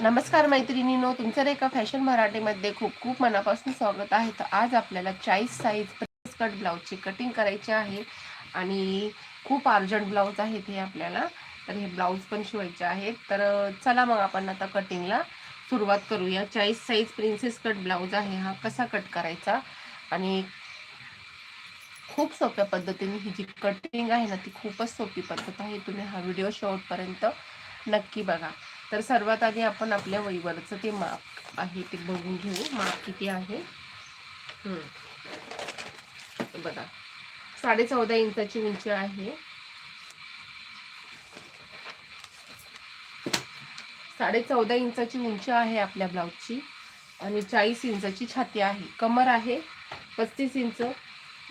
नमस्कार मैत्रिणीनो तुमचं एका फॅशन मराठीमध्ये खूप खूप मनापासून स्वागत आहे. तर आज आपल्याला चाळीस साईज प्रिन्स कट ब्लाऊजची कटिंग करायची आहे आणि खूप अर्जंट ब्लाऊज आहेत हे आपल्याला. तर हे ब्लाऊज पण शिवायचे आहेत. तर चला मग आपण आता कटिंगला सुरुवात करूया. चाळीस साईज प्रिन्सेस कट ब्लाऊज आहे हा कसा कट करायचा आणि खूप सोप्या पद्धतीने ही जी कटिंग आहे ना ती खूपच सोपी पद्धत आहे. तुम्ही हा व्हिडिओ शेवटपर्यंत नक्की बघा. तर सर्वात आधी आपण आपल्या वहीवरचं ते माप आहे ते बघून घेऊ. माप किती आहे? बघा. साडे चौदा इंचाची उंची आहे. साडे चौदा इंचाची उंची आहे आपल्या ब्लाऊजची आणि चाळीस इंचाची छाती आहे. कमर आहे पस्तीस इंच.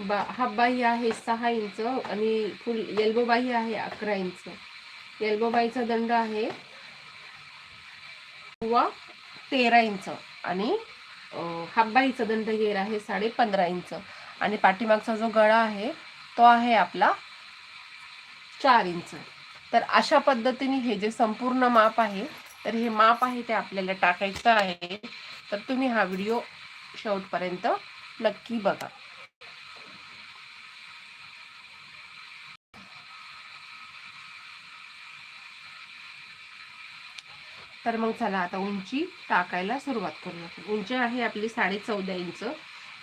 बा हाफ बाही आहे सहा इंच आणि फुल एल्बो बाही आहे अकरा इंच. एल्बो बाईचा दंड आहे किंवा तेरा इंच आणि हाफ बाहीचा दंड घेर आहे साडे पंधरा इंच. आणि पाठीमागचा जो गळा आहे तो आहे आपला चार इंच. तर अशा पद्धतीने हे जे संपूर्ण माप आहे तर हे माप आहे ते आपल्याला टाकायचं आहे. तर तुम्ही हा व्हिडिओ शेवटपर्यंत नक्की बघा. तर मग चला आता उंची टाकायला सुरुवात करूया. उंची आहे आपली साडे चौदा इंच.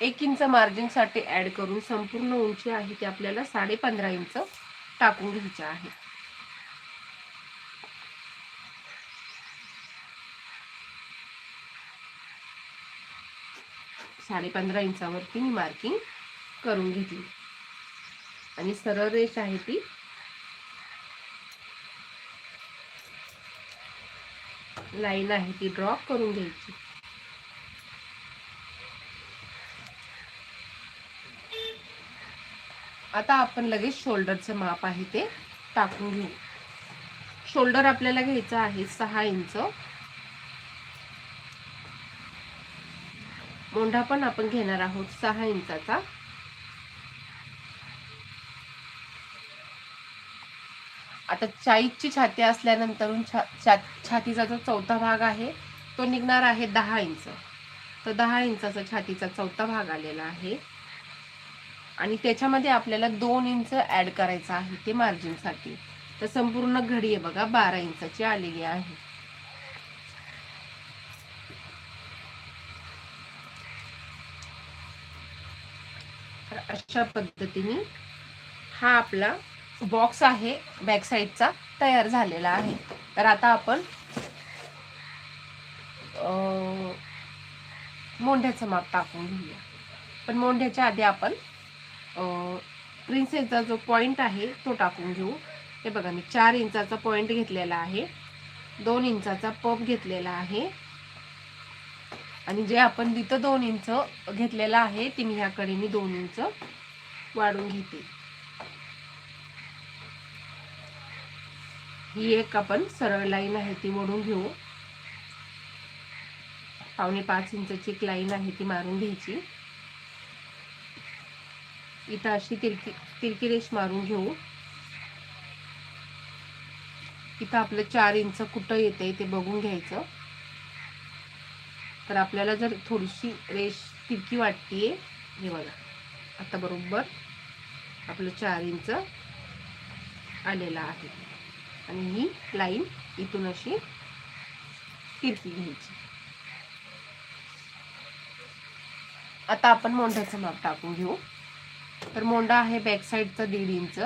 एक इंच मार्जिनसाठी ॲड करून संपूर्ण उंची आहे ती आपल्याला साडे पंधरा इंच टाकून घ्यायची आहे. साडे पंधरा इंचावरती मी मार्किंग करून घेतली. आणि सरळ रेष आहे ती लाईन आहे ती ड्रॉ करून घ्यायची. आता आपण लगेच शोल्डरचं माप आहे ते टाकून घेऊ. शोल्डर आपल्याला घ्यायचं आहे सहा इंच. मोंढा पण आपण घेणार आहोत सहा इंचाचा. आता चाळीसची छाती असल्यानंतर छा छा छातीचा जो चौथा भाग आहे तो निघणार आहे दहा इंच. तर दहा इंचाचा छातीचा चौथा भाग आलेला आहे. आणि त्याच्यामध्ये आपल्याला दोन इंच ॲड करायचं आहे ते मार्जिनसाठी. तर संपूर्ण घडी आहे बघा बारा इंचाची आलेली आहे. अशा पद्धतीने हा आपला बॉक्स आहे बॅक साईडचा तयार झालेला आहे. तर आता आपण मोंढ्याचं माप टाकून घेऊया. पण मोंढ्याच्या आधी आपण प्रिन्सेसचा जो पॉईंट आहे तो टाकून घेऊ. हे बघा मी चार इंचाचा पॉईंट घेतलेला आहे. दोन इंचाचा पप घेतलेला आहे. आणि जे आपण तिथं दोन इंच घेतलेलं आहे ती मी ह्याकडे मी दोन इंच वाढून घेते. ही एक आपण सरळ लाईन आहे ती मोडून घेऊ. पावणे पाच इंचची एक लाईन आहे ती मारून घ्यायची. इथं अशी तिरकी तिरकी रेष मारून घेऊ. इथं आपलं चार इंच कुठं येते ते बघून घ्यायचं. तर आपल्याला जर थोडीशी रेष तिरकी वाटतीये हे बघा. आता बरोबर आपलं चार इंच आलेलं आहे. आणि ही लाईन इथून अशी तिरकी घ्यायची. आता आपण मोंढ्याचं माप टाकून घेऊ. तर मोंढा आहे बॅक साईडचं दीड इंच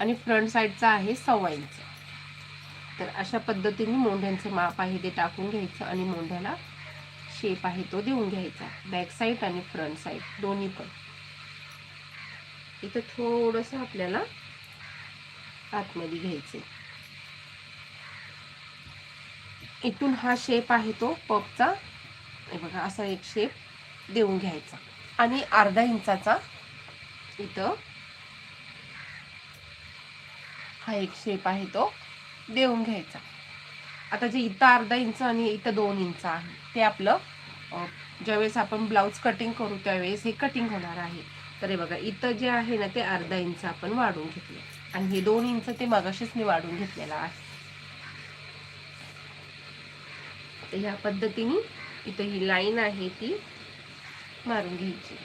आणि फ्रंट साईडचा आहे सव्वा इंच तर अशा पद्धतीने मोंढ्यांचं माप आहे ते टाकून घ्यायचं आणि मोंढ्याला शेप आहे तो देऊन घ्यायचा. बॅक साईड आणि फ्रंट साईड दोन्ही पण. इथं थोडंसं आपल्याला आतमध्ये घ्यायचे. इथून हा शेप आहे तो पपचा. हे बघा असा एक शेप देऊन घ्यायचा. आणि अर्धा इंचाचा इथं हा एक शेप आहे तो देऊन घ्यायचा. आता जे इथं अर्धा इंच आणि इथं दोन इंच आहे ते आपलं ज्यावेळेस आपण ब्लाऊज कटिंग करू त्यावेळेस हे कटिंग होणार आहे. तर हे बघा इथं जे आहे ना ते अर्धा इंच आपण वाढवून घेतलं. आणि हे दोन इंच ते मगाशीच मी वाढून घेतलेलं आहे. तर ह्या पद्धतीने इथं ही लाईन आहे ती मारून घ्यायची.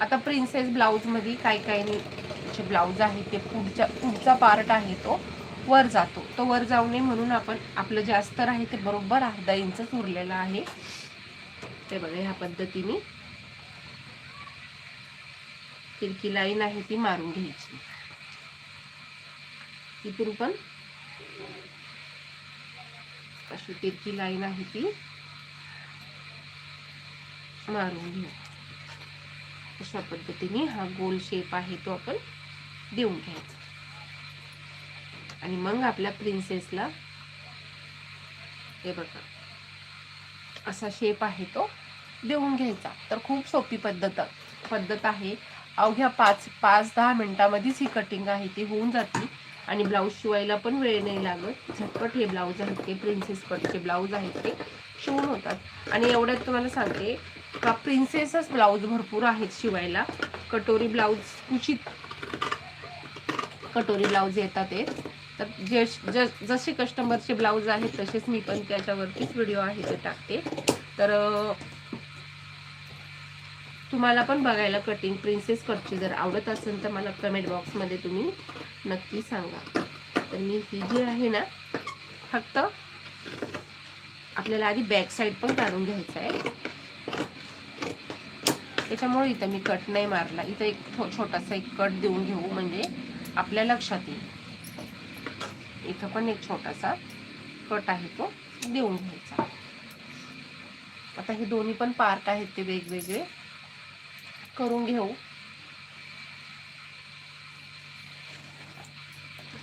आता प्रिन्सेस ब्लाऊजमध्ये काय काय जे ब्लाऊज आहे ते पुढच्या पुढचा पार्ट आहे तो वर जातो. तो वर जाऊ नये म्हणून आपण आपलं जे अस्तर आहे ते बरोबर अर्धा इंच उरलेलं आहे. ते बघा ह्या पद्धतीने तिरकी लाईन आहे ती मारून घ्यायची. इथून पण. अशी तिरकी लाईन आहे ती. मारून घेऊ. अशा पद्धतीने हा गोल शेप आहे तो आपण देऊन घ्यायचा. आणि मग आपल्या प्रिन्सेसला हे बघा. असा शेप आहे तो देऊन घ्यायचा. तर खूप सोपी पद्धत पद्धत आहे. अवघ्या पाच पाच दहा मिनटामध्येच ही कटिंग आहे ती होऊन जाते. आणि ब्लाऊज शिवायला पण वेळ नाही लागत. झटपट हे ब्लाऊज आहेत ते प्रिन्सेस कटचे ब्लाऊज आहेत ते शिवून होतात. आणि एवढ्यात तुम्हाला सांगते का प्रिन्सेसच ब्लाऊज भरपूर आहेत शिवायला. कटोरी ब्लाऊज कुचित कटोरी ब्लाऊज येतात ते तर जे ज- जसे कस्टमरचे ब्लाऊज आहेत तसेच मी पण त्याच्यावरतीच व्हिडिओ आहे ते टाकते. तर तुम्हाला पण बघायला कटिंग प्रिन्सेस कटची जर आवडत असेल तर मला कमेंट बॉक्समध्ये तुम्ही नक्की सांगा. तर मी ही जी आहे ना फक्त आपल्याला आधी बॅक साईड पण काढून घ्यायचं आहे. त्याच्यामुळे इथं मी कट नाही मारला. इथं एक छोटासा एक कट देऊन घेऊ म्हणजे आपल्या लक्षात येईल. इथं पण एक छोटासा कट आहे तो देऊन घ्यायचा. आता हे दोन्ही पण पार्ट आहेत ते वेगवेगळे. करून घेऊ.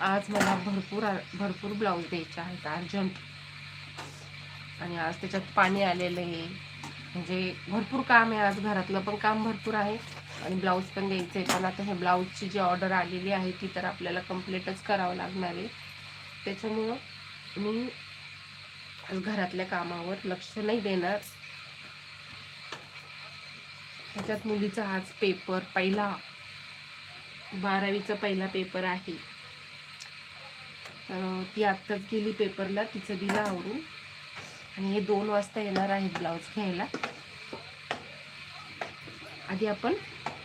आज मला भरपूर भरपूर ब्लाऊज द्यायचे आहेत अर्जंट. आणि आज त्याच्यात पाणी आलेलं आहे. म्हणजे भरपूर काम आहे आज घरातलं पण काम भरपूर आहे. आणि ब्लाऊज पण द्यायचं आहे पण आता हे ब्लाऊजची जी ऑर्डर आलेली आहे ती तर आपल्याला कम्प्लीटच करावं लागणार आहे. त्याच्यामुळं मी आज घरातल्या कामावर लक्ष नाही देणार. त्याच्यात मुलीचा आज पेपर पहिला बारावीचा पहिला पेपर आहे. तर ती आत्ताच गेली पेपरला तिचं दिलं आवरून. आणि हे दोन वाजता येणार आहेत ब्लाऊज घ्यायला. आधी आपण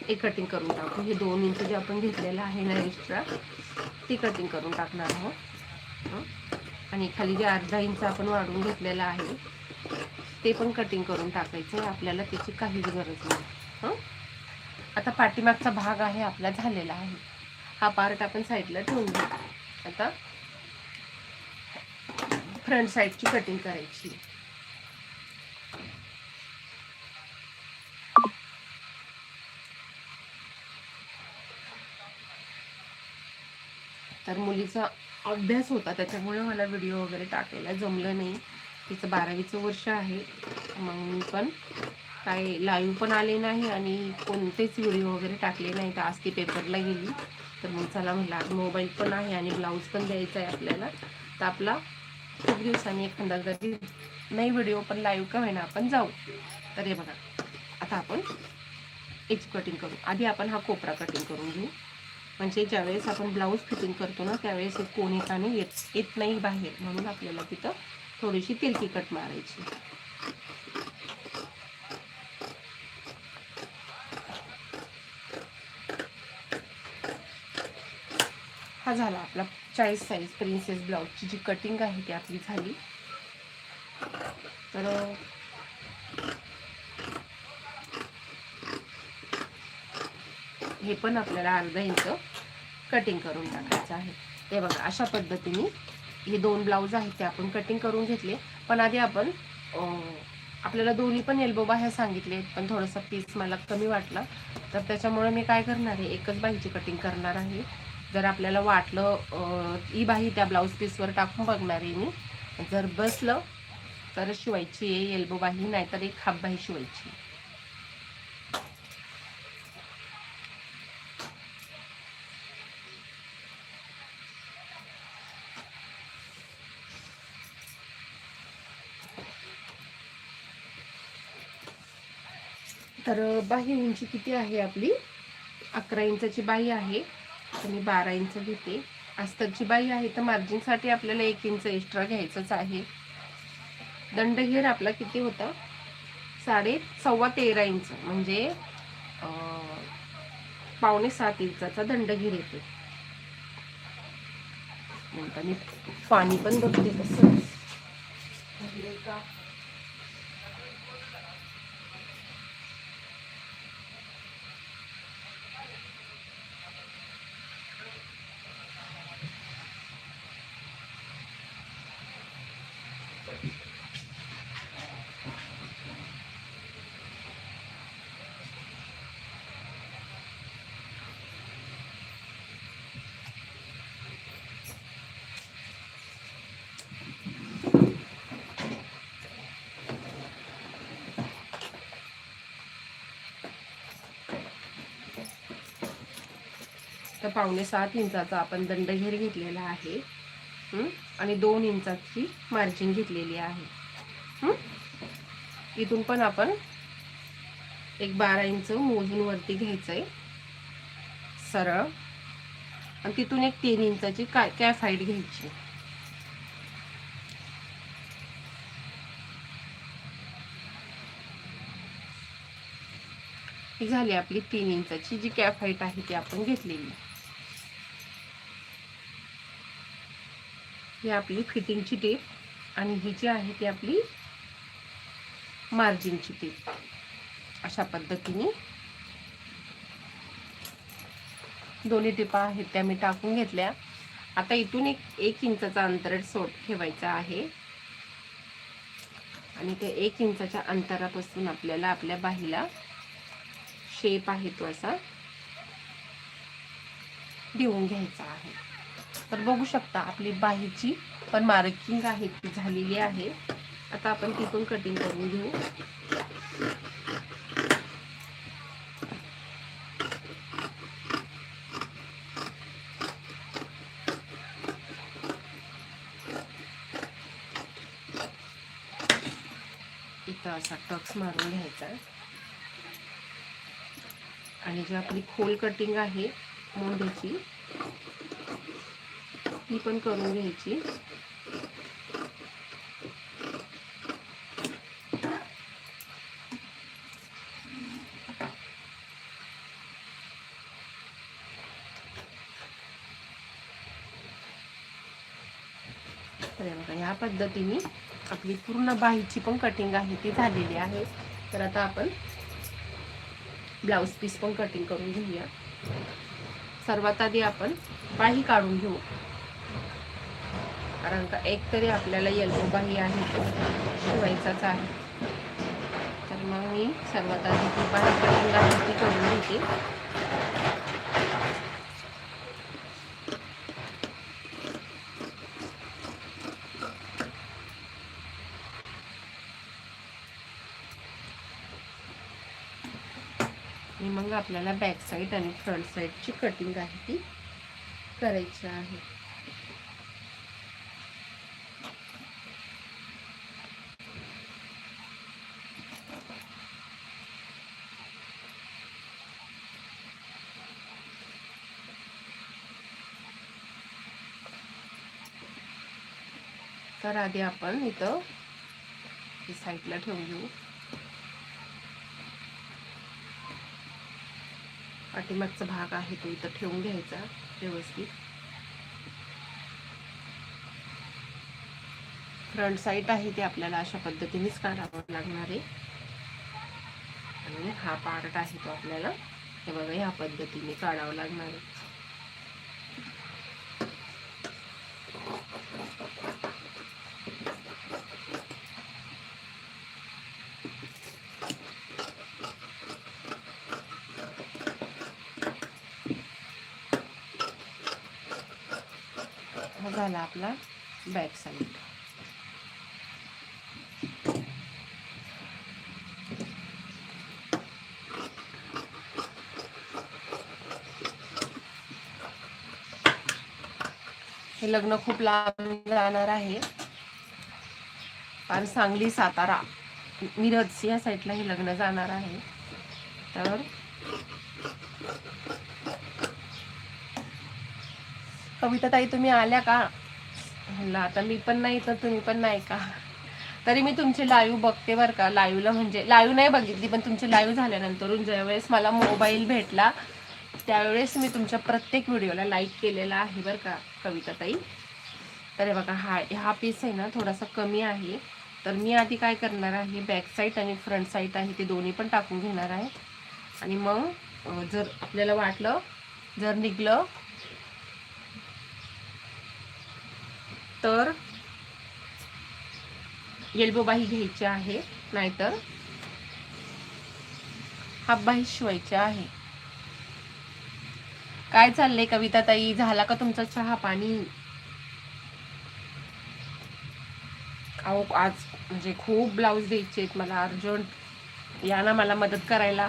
एक कटिंग करून टाकू. हे दोन इंच जे आपण घेतलेलं आहे ना एक्स्ट्रा ती कटिंग करून टाकणार आहोत. आणि खाली जे अर्धा इंच आपण वाढून घेतलेलं आहे ते पण कटिंग करून टाकायचं आहे. आपल्याला त्याची काहीच गरज नाही. आता पाठीमागचा भाग आहे आपला झालेला आहे. हा पार्ट आपण साईडला ठेवून घेऊ आता फ्रंट साईडची कटिंग करायची. तर मुलीचा अभ्यास होता त्याच्यामुळे मला व्हिडिओ वगैरे टाकायला जमलं नाही. तिचं बारावीचं वर्ष आहे. मग मी पण काय लाईव्ह पण आले नाही आणि कोणतेच व्हिडिओ वगैरे टाकले नाही. तर आज ती पेपरला गेली. तर मग चला म्हटलं मोबाईल पण आहे आणि ब्लाऊज पण द्यायचा आहे आपल्याला. तर आपला खूप दिवसांनी एखादा तरी नाही व्हिडिओ पण लाईव्ह का होईना आपण जाऊ. तर हे बघा. आता आपण एच कटिंग करू. आधी आपण हा कोपरा कटिंग करून घेऊ. म्हणजे ज्यावेळेस आपण ब्लाऊज फिटिंग करतो ना त्यावेळेस एक कोण एकाने येत येत नाही बाहेर. म्हणून आपल्याला तिथं थोडीशी तिरकी कट मारायची. हा झाला आपला चाळीस साईज प्रिन्सेस ब्लाऊजची जी कटिंग आहे ती आपली झाली. तर हे पण आपल्याला अर्धा इंच कटिंग करून टाकायचं आहे. ते बघा अशा पद्धतीने हे दोन ब्लाऊज आहेत ते आपण कटिंग करून घेतले. पण आधी आपण आपल्याला दोन्ही पण एल्बो बाह्या सांगितले पण थोडंसं पीस मला कमी वाटला. तर त्याच्यामुळे मी काय करणार आहे एकच बाईची कटिंग करणार आहे. जर आपल्याला वाटलं अं, ही बाही त्या ब्लाऊज पीसवर टाकून बघणार आहे मी. जर बसलं तर शिवायची आहे एल्बो बाही नाहीतर एक हाफ बाही शिवायची. तर बाही उंची किती आहे आपली? अकरा इंचाची बाही आहे. मी बारा इंच घेते. अस्तरची बाई आहे तर मार्जिनसाठी आपल्याला एक इंच एक्स्ट्रा घ्यायचंच आहे. दंडघेर आपला किती होता? साडे सव्वा तेरा इंच म्हणजे पावणे सात इंचाचा दंडघेर येतो. नंतर मी पाणी पण बघते कसं तर पावणे सात इंचाचा आपण दंडघेर घेतलेला आहे. आणि दोन इंचाची मार्जिन घेतलेली आहे. इथून पण आपण एक बारा इंच मोजून वरती घ्यायचंय. सरळ. आणि तिथून एक तीन इंचाची काय कॅफ हाईट घ्यायची? ही झाली आपली तीन इंचाची जी कॅफ हाईट आहे ती आपण घेतलेली. ही आपली फिटिंगची टेप आणि ही जी आहे ती आपली मार्जिनची टेप. अशा पद्धतीने दोन्ही टिपा आहेत त्या मी टाकून घेतल्या. आता इथून एक एक इंचाचा अंतर सोट ठेवायचा आहे. आणि त्या एक इंचाच्या अंतरापासून आपल्याला आपल्या बाहीला शेप आहे तो असा देऊन घ्यायचा आहे. तर बघू शकता आपली बाहीची पण मार्किंग आहे ती झालेली आहे. आता आपण तिथून कटिंग करून घेऊ. इथं असा टक्स मारून घ्यायचा. आणि जी आपली खोल कटिंग आहे मोंढ्याची ही पण करून घ्यायची. तर बघा ह्या पद्धतीने आपली पूर्ण बाहीची पण कटिंग आहे ती झालेली आहे. तर आता आपण ब्लाऊज पीस पण कटिंग करून घेऊया. सर्वात आधी आपण बाही काढून घेऊ. कारण का एक तरी आपल्याला येल्लो बाही आहे तो शिवायचाच आहे. तर मग मी सर्वात आधी ती बाहेर करून आहे ती करून घेते. आणि मग आपल्याला बॅक साईड आणि फ्रंट साईडची कटिंग आहे ती करायची आहे. तर आधी आपण इथं साईडला ठेवून घेऊ. पाठीमागचा भाग आहे तो इथं ठेवून घ्यायचा व्यवस्थित. फ्रंट साईड आहे ते आपल्याला अशा पद्धतीनेच काढावं लागणार आहे. आणि हा पार्ट आहे तो आपल्याला. हे बघा ह्या पद्धतीने काढावं लागणार आहे हा झाला आपला बॅक साईड हे लग्न खूप लांब जाणार आहे. आणि सांगली सातारा मिरज या साईडला हे लग्न जाणार आहे. तर कविता ताई तुम्ही आल्या का? म्हणलं आता मी पण नाही तर तुम्ही पण नाही का? तरी मी तुमचे लाईव्ह बघते बरं का. लाईव्हला म्हणजे लाईव्ह नाही बघितली पण तुमचे लाईव्ह झाल्यानंतर ज्यावेळेस मला मोबाईल भेटला त्यावेळेस मी तुमच्या प्रत्येक व्हिडिओला लाईक केलेला आहे बरं का कविता ताई तर बघा हा हा पीस आहे ना थोडासा कमी आहे. तर मी आधी काय करणार आहे बॅक साईड आणि फ्रंट साईड आहे ते दोन्ही पण टाकून घेणार आहे. आणि मग जर आपल्याला वाटलं जर निघलं तर येल्बो बाही घ्यायची आहे नाहीतर हाफ बाही शिवायची आहे. काय चाललंय कविता ताई झाला का तुमचा चहा पाणी? अहो आज म्हणजे खूप ब्लाऊज द्यायचे आहेत मला अर्जंट. या ना मला मदत करायला.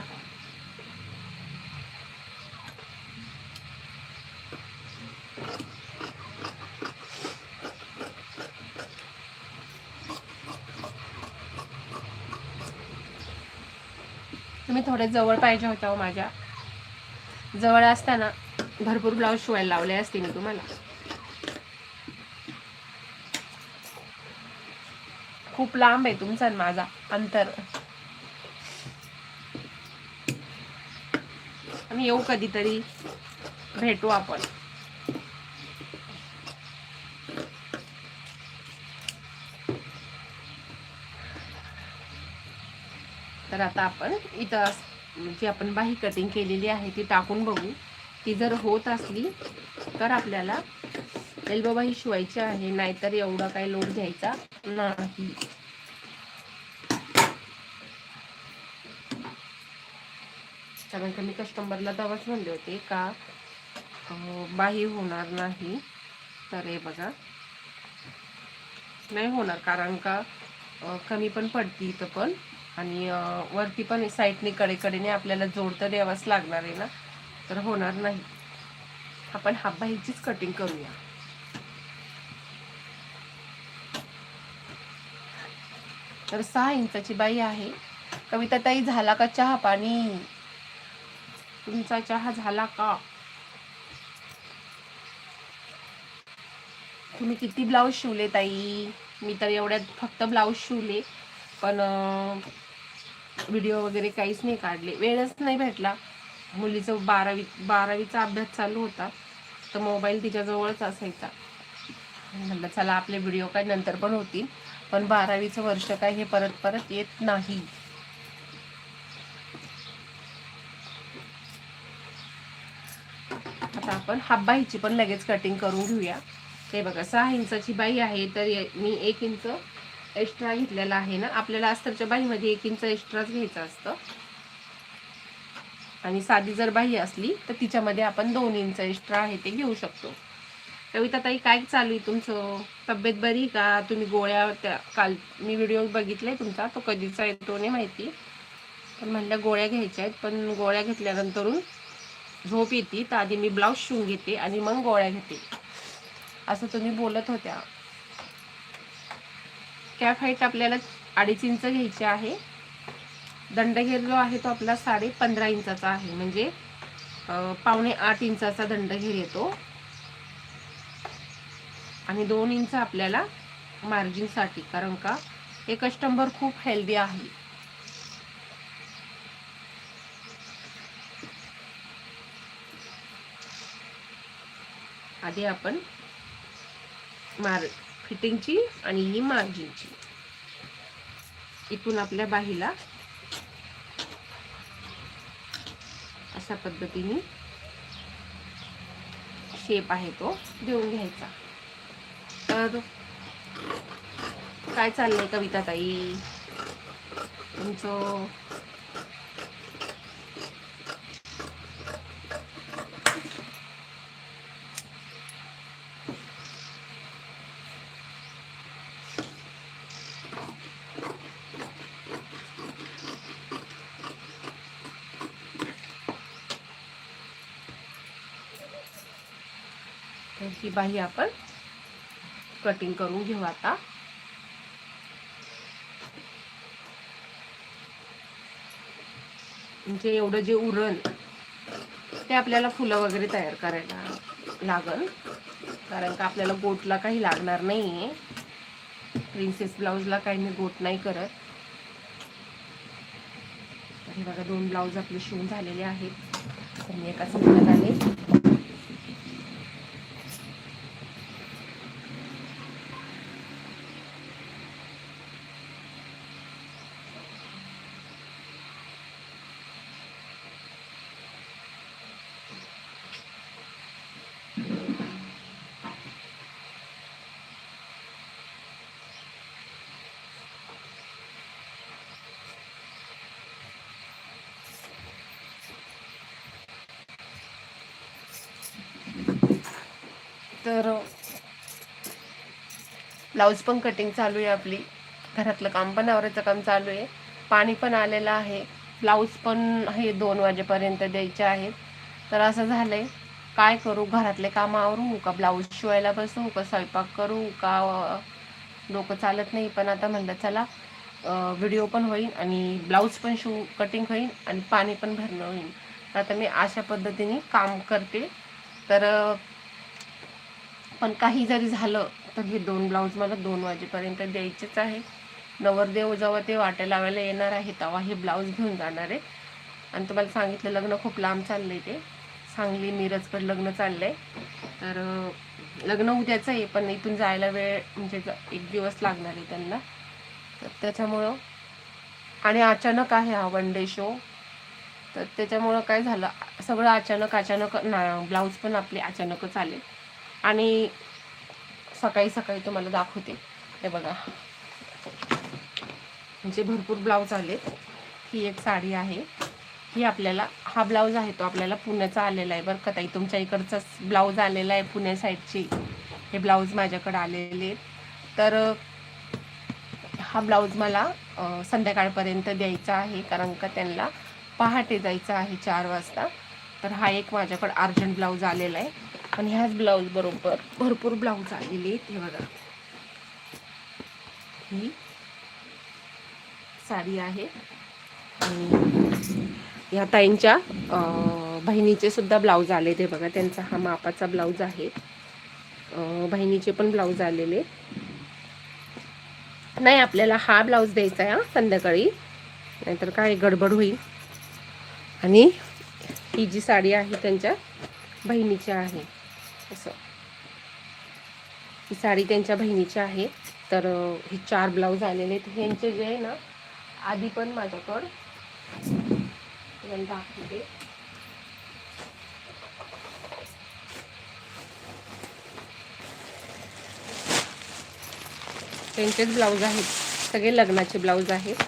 तुम्ही थोडे जवळ पाहिजे होत्या हो माझ्या. जवळ असताना भरपूर ब्लाऊज शिवायला लावले असते मी तुम्हाला. खूप लांब आहे तुमचा आणि माझा अंतर. आणि येऊ कधीतरी. भेटू आपण. तर आता आपण इथं जी आपण बाही कटिंग केलेली आहे ती टाकून बघू. ती जर होत असली तर आपल्याला एल्बो बाही शिवायची आहे नाहीतर एवढा काही लोड घ्यायचा नाही. कारण का मी कस्टमरला तेव्हाच म्हणले होते का बाही होणार नाही. तर हे बघा. नाही होणार कारण का कमी पण पडती इथं पण. आणि वरती पण साईडने कडेकडेने आपल्याला जोड तर द्यावाच लागणार आहे ना? तर होणार नाही. आपण हाफ बाहीचीच कटिंग करूया. तर सहा इंचाची बाई आहे. कविता ताई झाला का चहा पाणी? तुमचा चहा झाला का? तुम्ही किती ब्लाऊज शिवले ताई? मी तर एवढ्यात फक्त ब्लाऊज शिवले. पण व्हिडिओ वगैरे काहीच नाही काढले. वेळच नाही भेटला. मुलीचं बारावी बारावीचा अभ्यास चालू होता. तर मोबाईल तिच्याजवळच असायचा. म्हटलं चला आपले व्हिडिओ काय नंतर पण होतील. पण बारावीचं वर्ष काय हे परत परत येत नाही. आता आपण हाफ बाईची पण लगेच कटिंग करून घेऊया. ते बघा सहा इंचाची बाई आहे. तर मी एक इंच एक्स्ट्रा घेतलेला आहे ना आपल्याला अस्तरच्या बाईमध्ये एक इंच एक्स्ट्राच घ्यायचं असतं. आणि साधी जर बाही असली तर तिच्यामध्ये आपण दोन इंच एक्स्ट्रा आहे ते घेऊ शकतो. कविता ताई काय चालू आहे तुमचं? तब्येत बरी का? तुम्ही गोळ्या त्या काल मी व्हिडिओ बघितलाय तुमचा तो कधीचा आहे तो नाही माहिती. पण म्हणलं गोळ्या घ्यायच्या आहेत पण गोळ्या घेतल्यानंतरून झोप येते. तर आधी मी ब्लाऊज शिवून घेते आणि मग गोळ्या घेते. असं तुम्ही बोलत होत्या. कॅप हाईट आपल्याला अडीच इंच घ्यायची आहे. दंडघेर जो आहे तो आपला साडे पंधरा इंचाचा आहे. म्हणजे पावणे आठ इंचाचा दंडघेर येतो. आणि दोन इंच आपल्याला मार्जिनसाठी कारण का हे कस्टंबर खूप हेल्दी आहे. आधी आपण मार फिटिंगची आणि ही मार्जिनची. इथून आपल्या बाहीला अशा पद्धतीने शेप आहे तो देऊन घ्यायचा. तर काय चाललंय कविता ताई तुमचं तर ही बाही आपण कटिंग करून घेऊ आता. म्हणजे एवढं जे उरण ते आपल्याला फुलं वगैरे तयार करायला लागल. कारण का आपल्याला गोटला काही लागणार नाही आहे प्रिन्सेस ब्लाऊजला काही मी गोट नाही करत. हे बघा दोन ब्लाऊज आपले शिवून झालेले आहेत. तर मी एका समजत आले तर ब्लाऊज पण कटिंग चालू आहे आपली. घरातलं काम पण आवरायचं काम चालू आहे. पाणी पण आलेलं आहे. ब्लाऊज पण हे दोन वाजेपर्यंत द्यायचे आहेत. तर असं झालं आहे काय करू? घरातले काम आवरू का? ब्लाऊज शिवायला बसू का? स्वयंपाक करू का? डोकं चालत नाही. पण आता म्हणलं चला व्हिडिओ पण होईल आणि ब्लाऊज पण शिव कटिंग होईल आणि पाणी पण भरणं होईल. तर आता मी अशा पद्धतीने काम करते. तर पण काही जरी झालं तर हे दोन ब्लाऊज मला दोन वाजेपर्यंत द्यायचेच आहे. नवरदेव जेव्हा ते वाटे लावायला येणार आहे तेव्हा हे ब्लाऊज घेऊन जाणार आहे. आणि तुम्हाला सांगितलं लग्न खूप लांब चाललं आहे ते. सांगली मिरजकडे लग्न चाललं आहे तर लग्न उद्याचं आहे पण इथून जायला वेळ म्हणजे एक दिवस लागणार आहे त्यांना. तर त्याच्यामुळं आणि अचानक आहे हा वन डे शो तर त्याच्यामुळं काय झालं सगळं अचानक अचानक ना ब्लाऊज पण आपले अचानकच आले. आणि सकाळी सकाळी तुम्हाला दाखवते. हे बघा. म्हणजे भरपूर ब्लाऊज आलेत. ही एक साडी आहे. ही आपल्याला हा ब्लाऊज आहे तो आपल्याला पुण्याचा आलेला आहे बरं का ताई. तुमच्या इकडचाच ब्लाऊज आलेला आहे पुण्या साईडची. हे ब्लाऊज माझ्याकडे आलेले तर हा ब्लाऊज मला संध्याकाळपर्यंत द्यायचा आहे. कारण का त्यांना पहाटे जायचं आहे चार वाजता. तर हा एक माझ्याकडे अर्जंट ब्लाऊज आलेला आहे. पण ह्याच ब्लाऊज बरोबर. भरपूर ब्लाऊज आलेले आहेत. हे बघा. ही साडी आहे. आणि ह्या ताईंच्या बहिणीचे सुद्धा ब्लाऊज आले ते बघा त्यांचा हा मापाचा ब्लाऊज आहे. बहिणीचे पण ब्लाऊज आलेले नाही आपल्याला हा ब्लाऊज द्यायचा आहे संध्याकाळी. नाहीतर काय गडबड होईल. आणि ही जी साडी आहे त्यांच्या बहिणीची आहे. असं. ही साडी त्यांच्या बहिणीची आहे. तर हे चार ब्लाऊज आलेले आहेत. ह्यांचे जे आहे ना आधी पण माझ्याकडं दाखवते त्यांचेच ब्लाऊज आहेत. सगळे लग्नाचे ब्लाऊज आहेत.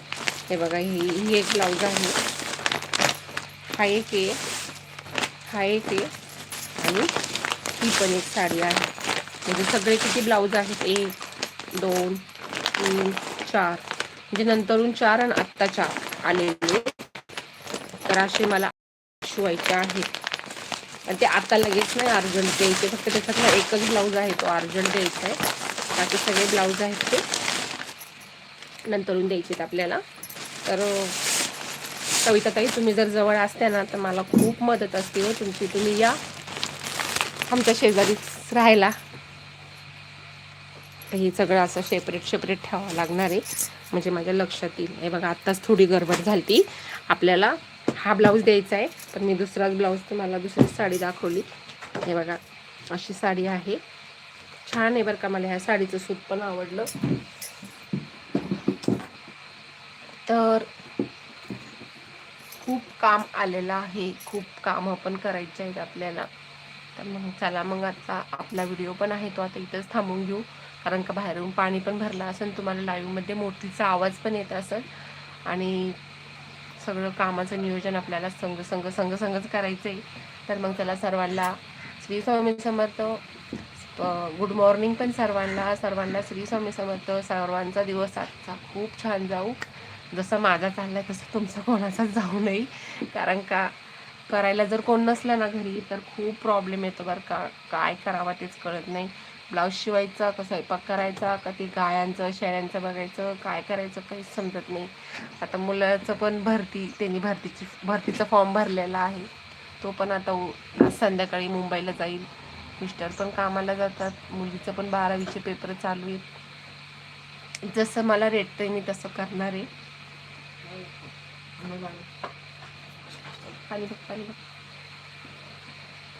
हे बघा ही ही एक ब्लाऊज आहे. हा एक आहे. हा एक आहे. आणि ही पण एक साडी आहे. म्हणजे सगळे किती ब्लाऊज आहेत? एक दोन तीन चार. म्हणजे नंतरून चार आणि आत्ता चार आलेले. तर असे मला शिवायचे आहेत. आणि ते आता लगेच नाही अर्जंट द्यायचे. फक्त त्याच्यातला एकच ब्लाऊज आहे तो अर्जंट द्यायचा आहे. बाकी सगळे ब्लाऊज आहेत ते. नंतरून द्यायचे आपल्याला. तर कविताताई तुम्ही जर जवळ असते ना तर मला खूप मदत असते हो. तुमची तुम्ही या. आमच्या शेजारीच राहायला. हे सगळं असं सेपरेट सेपरेट ठेवावं लागणार आहे. म्हणजे माझ्या लक्षात येईल. हे बघा आत्ताच थोडी गडबड झाली आपल्याला हा ब्लाऊज द्यायचा आहे पण मी दुसराच ब्लाऊज तुम्हाला दुसरी साडी दाखवली. हे बघा अशी साडी आहे. छान आहे बरं का मला ह्या साडीचं सूत पण आवडलं. तर खूप काम आलेलं आहे. खूप कामं पण करायचे आहेत आपल्याला. तर मग चला मग आता आपला व्हिडिओ पण आहे तो आता इथंच थांबून घेऊ. कारण का बाहेरून पाणी पण भरलं असेल तुम्हाला लाईव्हमध्ये मोठीचा आवाज पण येत असेल. आणि सगळं कामाचं नियोजन आपल्याला संघ संघ संघ संघच करायचं आहे तर मग त्याला सर्वांना श्री स्वामी समर्थ गुड मॉर्निंग पण सर्वांना. सर्वांना श्री स्वामी समर्थ. सर्वांचा दिवस आजचा खूप छान जाऊ. जसं माझा चालला आहे तसं तुमचा कोणाचाच जाऊ नाही. कारण का करायला जर कोण नसलं ना घरी तर खूप प्रॉब्लेम येतो बरं का. काय करावा तेच कळत नाही. ब्लाऊज शिवायचा का स्वयंपाक करायचा का ते गायांचं शेळ्यांचं बघायचं काय करायचं काहीच समजत नाही. आता मुलाचं पण भरती त्यांनी भरतीची भरतीचा फॉर्म भरलेला आहे. तो पण आता संध्याकाळी मुंबईला जाईल. मिस्टर पण कामाला जातात. मुलीचं पण बारावीचे पेपर चालू आहेत. जसं मला रेटतंय मी तसं करणार आहे. पाणी बघ पाणी बघ.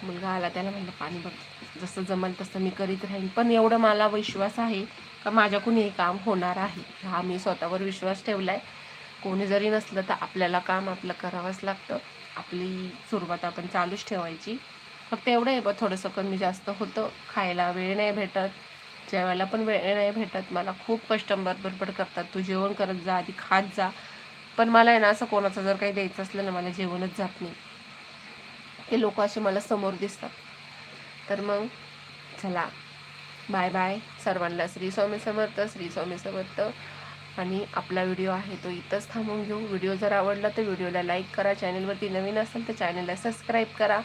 मुलगा आला त्याला म्हणलं पाणी बघ जसं जमल तसं मी करीत राहीन. पण एवढं मला विश्वास आहे का माझ्याकडून हे काम होणार आहे? हा मी स्वतःवर विश्वास ठेवला आहे कोणी जरी नसलं तर आपल्याला काम आपलं करावंच लागतं. आपली सुरुवात आपण चालूच ठेवायची. फक्त एवढं आहे बा थोडंसं कमी जास्त होतं. खायला वेळ नाही भेटत. जेवायला पण वेळ नाही भेटत. मला खूप कस्टमर बडबड करतात. तू जेवण करत जा आधी खात जा. पण मला आहे ना असं कोणाचं जर काही द्यायचं असलं ना मला जेवणच जात नाही. ते लोक असे मला समोर दिसतात. तर मग चला. बाय बाय सर्वांना श्री स्वामी समर्थ श्री स्वामी समर्थ. आणि आपला व्हिडिओ आहे तो इथंच थांबून घेऊ. व्हिडिओ जर आवडला तर व्हिडिओला लाईक करा. चॅनलवरती नवीन असेल तर चॅनलला सबस्क्राईब करा.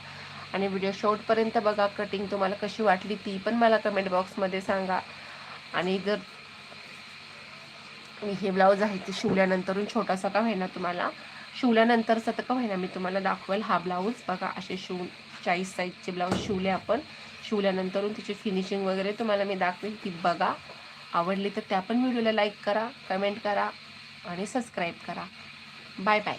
आणि व्हिडिओ शेवटपर्यंत बघा. कटिंग तुम्हाला कशी वाटली ती पण मला कमेंट बॉक्समध्ये सांगा. आणि जर मी हे ब्लाऊज आहे ते शिवल्यानंतरून छोटासा का होईना तुम्हाला. शिवल्यानंतरचा तर का होईना मी तुम्हाला दाखवेल हा ब्लाऊज. बघा असे शिवून चाळीस साईजचे ब्लाऊज शिवले आपण. शिवल्यानंतरून तिची फिनिशिंग वगैरे तुम्हाला मी दाखवेल. ती बघा. आवडली तर त्या पण व्हिडिओला लाईक करा कमेंट करा आणि सबस्क्राईब करा. Bye bye